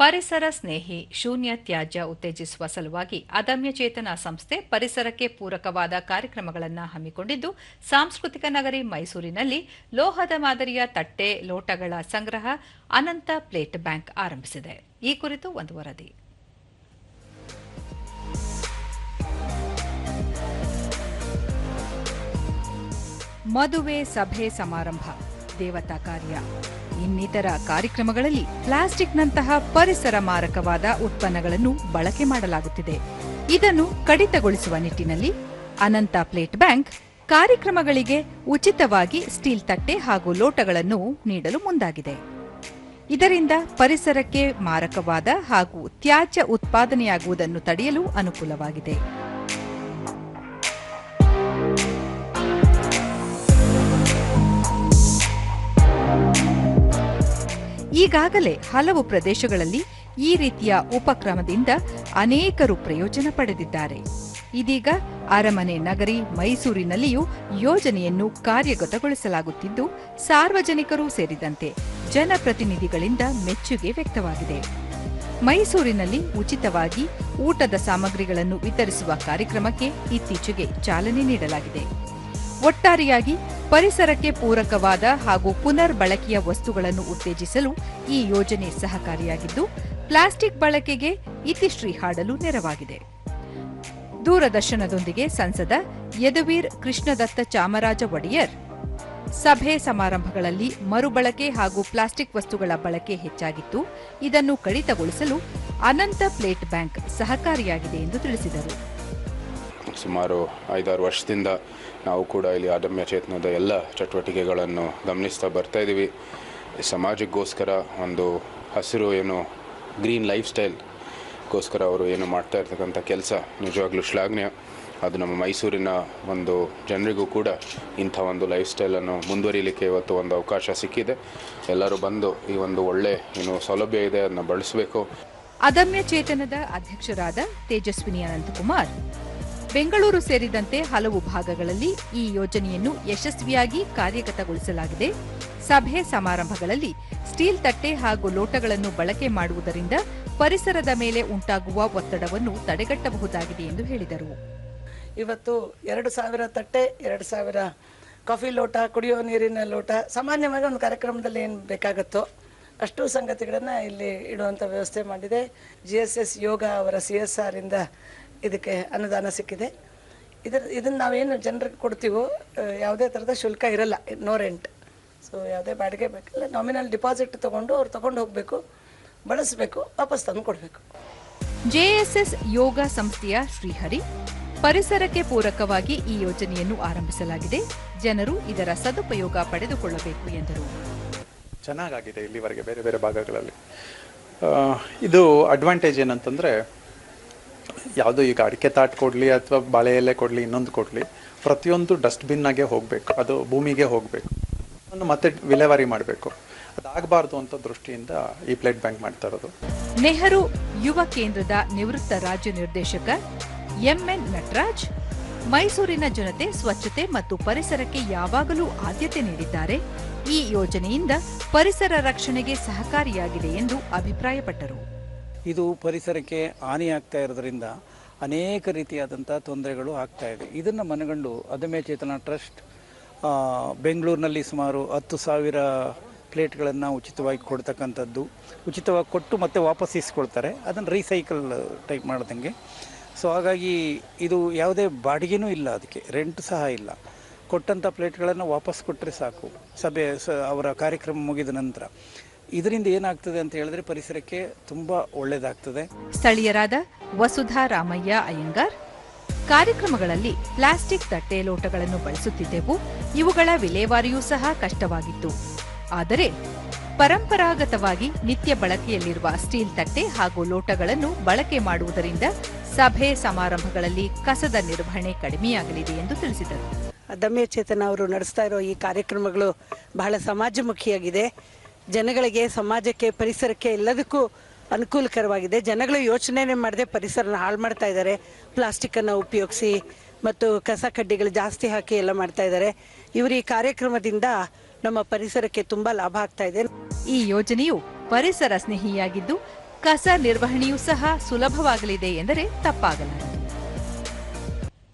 ಪರಿಸರ ಸ್ನೇಹಿ ಶೂನ್ಯ ತ್ಯಾಜ್ಯ ಉತ್ತೇಜಿಸುವ ಸಲುವಾಗಿ ಅದಮ್ಯ ಚೇತನ ಸಂಸ್ಥೆ ಪರಿಸರಕ್ಕೆ ಪೂರಕವಾದ ಕಾರ್ಯಕ್ರಮಗಳನ್ನು ಹಮ್ಮಿಕೊಂಡಿದ್ದು, ಸಾಂಸ್ಕೃತಿಕ ನಗರಿ ಮೈಸೂರಿನಲ್ಲಿ ಲೋಹದ ಮಾದರಿಯ ತಟ್ಟೆ ಲೋಟಗಳ ಸಂಗ್ರಹ ಅನಂತ ಪ್ಲೇಟ್ ಬ್ಯಾಂಕ್ ಆರಂಭಿಸಿದೆ. ಈ ಕುರಿತು ಒಂದು ವರದಿ. ಮದುವೆ ಸಭೆ ಸಮಾರಂಭ, ದೇವತಾ ಕಾರ್ಯ. ಇನ್ನಿತರ ಕಾರ್ಯಕ್ರಮಗಳಲ್ಲಿ ಪ್ಲಾಸ್ಟಿಕ್ನಂತಹ ಪರಿಸರ ಮಾರಕವಾದ ಉತ್ಪನ್ನಗಳನ್ನು ಬಳಕೆ ಮಾಡಲಾಗುತ್ತಿದೆ. ಇದನ್ನು ಕಡಿತಗೊಳಿಸುವ ನಿಟ್ಟಿನಲ್ಲಿ ಅನಂತ ಪ್ಲೇಟ್ ಬ್ಯಾಂಕ್ ಕಾರ್ಯಕ್ರಮಗಳಿಗೆ ಉಚಿತವಾಗಿ ಸ್ಟೀಲ್ ತಟ್ಟೆ ಹಾಗೂ ಲೋಟಗಳನ್ನು ನೀಡಲು ಮುಂದಾಗಿದೆ. ಇದರಿಂದ ಪರಿಸರಕ್ಕೆ ಮಾರಕವಾದ ಹಾಗೂ ತ್ಯಾಜ್ಯ ಉತ್ಪಾದನೆಯಾಗುವುದನ್ನು ತಡೆಯಲು ಅನುಕೂಲವಾಗಿದೆ. ಈಗಾಗಲೇ ಹಲವು ಪ್ರದೇಶಗಳಲ್ಲಿ ಈ ರೀತಿಯ ಉಪಕ್ರಮದಿಂದ ಅನೇಕರು ಪ್ರಯೋಜನ ಪಡೆದಿದ್ದಾರೆ. ಇದೀಗ ಅರಮನೆ ನಗರಿ ಮೈಸೂರಿನಲ್ಲಿಯೂ ಯೋಜನೆಯನ್ನು ಕಾರ್ಯಗತಗೊಳಿಸಲಾಗುತ್ತಿದ್ದು, ಸಾರ್ವಜನಿಕರೂ ಸೇರಿದಂತೆ ಜನಪ್ರತಿನಿಧಿಗಳಿಂದ ಮೆಚ್ಚುಗೆ ವ್ಯಕ್ತವಾಗಿದೆ. ಮೈಸೂರಿನಲ್ಲಿ ಉಚಿತವಾಗಿ ಊಟದ ಸಾಮಗ್ರಿಗಳನ್ನು ವಿತರಿಸುವ ಕಾರ್ಯಕ್ರಮಕ್ಕೆ ಇತ್ತೀಚೆಗೆ ಚಾಲನೆ ನೀಡಲಾಗಿದೆ. ಒಟ್ಟಾರೆಯಾಗಿ ಪರಿಸರಕ್ಕೆ ಪೂರಕವಾದ ಹಾಗೂ ಪುನರ್ ಬಳಕೆಯ ವಸ್ತುಗಳನ್ನು ಉತ್ತೇಜಿಸಲು ಈ ಯೋಜನೆ ಸಹಕಾರಿಯಾಗಿದ್ದು, ಪ್ಲಾಸ್ಟಿಕ್ ಬಳಕೆಗೆ ಇತಿಶ್ರೀ ಹಾಡಲು ನೆರವಾಗಿದೆ. ದೂರದರ್ಶನದೊಂದಿಗೆ ಸಂಸದ ಯದುವೀರ್ ಕೃಷ್ಣದತ್ತ ಚಾಮರಾಜ ಒಡೆಯರ್. ಸಭೆ ಸಮಾರಂಭಗಳಲ್ಲಿ ಮರುಬಳಕೆ ಹಾಗೂ ಪ್ಲಾಸ್ಟಿಕ್ ವಸ್ತುಗಳ ಬಳಕೆ ಹೆಚ್ಚಾಗಿತ್ತು. ಇದನ್ನು ಕಡಿತಗೊಳಿಸಲು ಅನಂತ ಪ್ಲೇಟ್ ಬ್ಯಾಂಕ್ ಸಹಕಾರಿಯಾಗಿದೆ ಎಂದು ತಿಳಿಸಿದರು. ಸುಮಾರು ಐದಾರು ವರ್ಷದಿಂದ ನಾವು ಕೂಡ ಇಲ್ಲಿ ಆದಮ್ಯ ಚೇತನದ ಎಲ್ಲ ಚಟುವಟಿಕೆಗಳನ್ನು ಗಮನಿಸ್ತಾ ಬರ್ತಾ ಇದ್ದೀವಿ. ಸಮಾಜಕ್ಕೋಸ್ಕರ ಒಂದು ಹಸಿರು ಏನು ಗ್ರೀನ್ ಲೈಫ್ ಸ್ಟೈಲ್ಗೋಸ್ಕರ ಅವರು ಏನು ಮಾಡ್ತಾ ಇರ್ತಕ್ಕಂಥ ಕೆಲಸ ನಿಜವಾಗ್ಲೂ ಶ್ಲಾಘನೀಯ. ಅದು ನಮ್ಮ ಮೈಸೂರಿನ ಒಂದು ಜನರಿಗೂ ಕೂಡ ಇಂಥ ಒಂದು ಲೈಫ್ ಸ್ಟೈಲನ್ನು ಮುಂದುವರಿಲಿಕ್ಕೆ ಇವತ್ತು ಒಂದು ಅವಕಾಶ ಸಿಕ್ಕಿದೆ. ಎಲ್ಲರೂ ಬಂದು ಈ ಒಂದು ಒಳ್ಳೆ ಏನು ಸೌಲಭ್ಯ ಇದೆ, ಅದನ್ನು ಬಳಸಬೇಕು. ಅದಮ್ಯ ಚೇತನದ ಅಧ್ಯಕ್ಷರಾದ ತೇಜಸ್ವಿನಿ ಅನಂತಕುಮಾರ್ ಬೆಂಗಳೂರು ಸೇರಿದಂತೆ ಹಲವು ಭಾಗಗಳಲ್ಲಿ ಈ ಯೋಜನೆಯನ್ನು ಯಶಸ್ವಿಯಾಗಿ ಕಾರ್ಯಗತಗೊಳಿಸಲಾಗಿದೆ. ಸಭೆ ಸಮಾರಂಭಗಳಲ್ಲಿ ಸ್ಟೀಲ್ ತಟ್ಟೆ ಹಾಗೂ ಲೋಟಗಳನ್ನು ಬಳಕೆ ಮಾಡುವುದರಿಂದ ಪರಿಸರದ ಮೇಲೆ ಉಂಟಾಗುವ ಒತ್ತಡವನ್ನು ತಡೆಗಟ್ಟಬಹುದಾಗಿದೆ ಎಂದು ಹೇಳಿದರು. ಇವತ್ತು ಎರಡು ಸಾವಿರ ತಟ್ಟೆ, ಎರಡು ಸಾವಿರ ಕಾಫಿ ಲೋಟ, ಕುಡಿಯೋ ನೀರಿನ ಲೋಟ, ಸಾಮಾನ್ಯವಾಗಿ ಒಂದು ಕಾರ್ಯಕ್ರಮದಲ್ಲಿ ಏನು ಬೇಕಾಗುತ್ತೋ ಅಷ್ಟು ಸಂಗತಿಗಳನ್ನು ಇಲ್ಲಿ ಇಡುವಂಥ ವ್ಯವಸ್ಥೆ ಮಾಡಿದೆ. ಜಿ ಎಸ್ ಎಸ್ ಯೋಗ ಅವರ ಸಿ ಎಸ್ ಆರಿಂದ ಇದಕ್ಕೆ ಅನುದಾನ ಸಿಕ್ಕಿದೆ. ಇದರ ಇದನ್ನು ನಾವೇನು ಜನರಿಗೆ ಕೊಡ್ತೀವೋ ಯಾವುದೇ ಥರದ ಶುಲ್ಕ ಇರಲ್ಲ ನೋ ರೆಂಟ್. ಸೊ ಯಾವುದೇ ಬಾಡಿಗೆ ಬೇಕಿಲ್ಲ ನಾಮಿನಲ್ ಡಿಪಾಸಿಟ್ ತೊಗೊಂಡು ಅವ್ರು ತೊಗೊಂಡು ಹೋಗಬೇಕು ಬಳಸಬೇಕು ವಾಪಸ್ ತಂದು ಕೊಡಬೇಕು. ಜೆಎಸ್ಎಸ್ ಯೋಗ ಸಂಸ್ಥೆಯ ಶ್ರೀಹರಿ ಪರಿಸರಕ್ಕೆ ಪೂರಕವಾಗಿ ಈ ಯೋಜನೆಯನ್ನು ಆರಂಭಿಸಲಾಗಿದೆ. ಜನರು ಇದರ ಸದುಪಯೋಗ ಪಡೆದುಕೊಳ್ಳಬೇಕು ಎಂದರು. ಚೆನ್ನಾಗಾಗಿದೆ ಇಲ್ಲಿವರೆಗೆ ಬೇರೆ ಬೇರೆ ಭಾಗಗಳಲ್ಲಿ. ಇದು ಅಡ್ವಾಂಟೇಜ್ ಏನಂತಂದರೆ ಯಾವುದೋ ಈಗ ಅಡಿಕೆ ತಾಟ್ ಕೊಡಲಿ ಅಥವಾ ಬಾಳೆ ಎಲೆ ಕೊಡಲಿ, ಇನ್ನೊಂದು ಕೊಡಲಿ, ಪ್ರತಿಯೊಂದು ಡಸ್ಟ್ಬಿನ್ನಾಗೆ ಹೋಗಬೇಕು. ಅದು ಭೂಮಿಗೆ ಹೋಗಬೇಕು. ಅದನ್ನು ಮತ್ತೆ ವಿಲೇವಾರಿ ಮಾಡಬೇಕು. ಅದಾಗಬಾರ್ದು ಅಂತ ದೃಷ್ಟಿಯಿಂದ ಈ ಪ್ಲೇಟ್ ಬ್ಯಾಂಕ್ ಮಾಡ್ತಾ ಇರೋದು. ನೆಹರು ಯುವ ಕೇಂದ್ರದ ನಿವೃತ್ತ ರಾಜ್ಯ ನಿರ್ದೇಶಕ ಎಂಎನ್ ನಟರಾಜ್, ಮೈಸೂರಿನ ಜನತೆ ಸ್ವಚ್ಛತೆ ಮತ್ತು ಪರಿಸರಕ್ಕೆ ಯಾವಾಗಲೂ ಆದ್ಯತೆ ನೀಡಿದ್ದಾರೆ. ಈ ಯೋಜನೆಯಿಂದ ಪರಿಸರ ರಕ್ಷಣೆಗೆ ಸಹಕಾರಿಯಾಗಿದೆ ಎಂದು ಅಭಿಪ್ರಾಯಪಟ್ಟರು. ಇದು ಪರಿಸರಕ್ಕೆ ಹಾನಿಯಾಗ್ತಾ ಇರೋದ್ರಿಂದ ಅನೇಕ ರೀತಿಯಾದಂಥ ತೊಂದರೆಗಳು ಆಗ್ತಾ ಇದೆ. ಇದನ್ನು ಮನಗಂಡು ಅದಮ್ಯ ಚೇತನ ಟ್ರಸ್ಟ್ ಬೆಂಗಳೂರಿನಲ್ಲಿ ಸುಮಾರು ಹತ್ತು ಸಾವಿರ ಪ್ಲೇಟ್ಗಳನ್ನು ಉಚಿತವಾಗಿ ಕೊಡ್ತಕ್ಕಂಥದ್ದು. ಉಚಿತವಾಗಿ ಕೊಟ್ಟು ಮತ್ತೆ ವಾಪಸ್ ಇಸ್ಕೊಳ್ತಾರೆ. ಅದನ್ನು ರೀಸೈಕಲ್ ಟೈಪ್ ಮಾಡ್ದಂಗೆ. ಸೊ, ಹಾಗಾಗಿ ಇದು ಯಾವುದೇ ಬಾಡಿಗೆನೂ ಇಲ್ಲ ಅದಕ್ಕೆ. ರೆಂಟ್ ಸಹ ಇಲ್ಲ. ಕೊಟ್ಟಂಥ ಪ್ಲೇಟ್ಗಳನ್ನು ವಾಪಸ್ ಕೊಟ್ಟರೆ ಸಾಕು. ಸಭೆ, ಸ, ಅವರ ಕಾರ್ಯಕ್ರಮ ಮುಗಿದ ನಂತರ. ಇದರಿಂದ ಏನಾಗ್ತದೆ ಅಂತ ಹೇಳಿದ್ರೆ ಪರಿಸರಕ್ಕೆ ತುಂಬಾ ಒಳ್ಳೆಯದಾಗ್ತದೆ ಸ್ಥಳೀಯರಾದ ವಸುಧಾ ರಾಮಯ್ಯ ಅಯ್ಯಂಗಾರ್ ಕಾರ್ಯಕ್ರಮಗಳಲ್ಲಿ ಪ್ಲಾಸ್ಟಿಕ್ ತಟ್ಟೆ ಲೋಟಗಳನ್ನು ಬಳಸುತ್ತಿದ್ದೆವು. ಇವುಗಳ ವಿಲೇವಾರಿಯೂ ಸಹ ಕಷ್ಟವಾಗಿತ್ತು. ಆದರೆ ಪರಂಪರಾಗತವಾಗಿ ನಿತ್ಯ ಬಳಕೆಯಲ್ಲಿರುವ ಸ್ಟೀಲ್ ತಟ್ಟೆ ಹಾಗೂ ಲೋಟಗಳನ್ನು ಬಳಕೆ ಮಾಡುವುದರಿಂದ ಸಭೆ ಸಮಾರಂಭಗಳಲ್ಲಿ ಕಸದ ನಿರ್ವಹಣೆ ಕಡಿಮೆಯಾಗಲಿದೆ ಎಂದು ತಿಳಿಸಿದರು. ದಮ್ಯ ಚೇತನ ಅವರು ನಡೆಸ್ತಾ ಇರೋ ಈ ಕಾರ್ಯಕ್ರಮಗಳು ಬಹಳ ಸಮಾಜಮುಖಿಯಾಗಿದೆ. ಜನಗಳಿಗೆ, ಸಮಾಜಕ್ಕೆ, ಪರಿಸರಕ್ಕೆ ಎಲ್ಲದಕ್ಕೂ ಅನುಕೂಲಕರವಾಗಿದೆ. ಜನಗಳು ಯೋಚನೆ ಮಾಡದೆ ಪರಿಸರನ ಹಾಳು ಮಾಡ್ತಾ ಇದ್ದಾರೆ. ಪ್ಲಾಸ್ಟಿಕ್ಕನ್ನು ಉಪಯೋಗಿಸಿ ಮತ್ತು ಕಸ ಕಡ್ಡಿಗಳು ಜಾಸ್ತಿ ಹಾಕಿ ಎಲ್ಲ ಮಾಡ್ತಾ ಇದ್ದಾರೆ. ಇವರು ಈ ಕಾರ್ಯಕ್ರಮದಿಂದ ನಮ್ಮ ಪರಿಸರಕ್ಕೆ ತುಂಬ ಲಾಭ ಆಗ್ತಾ ಇದೆ. ಈ ಯೋಜನೆಯು ಪರಿಸರ ಸ್ನೇಹಿಯಾಗಿದ್ದು ಕಸ ನಿರ್ವಹಣೆಯೂ ಸಹ ಸುಲಭವಾಗಲಿದೆ ಎಂದರೆ ತಪ್ಪಾಗಲಾರದು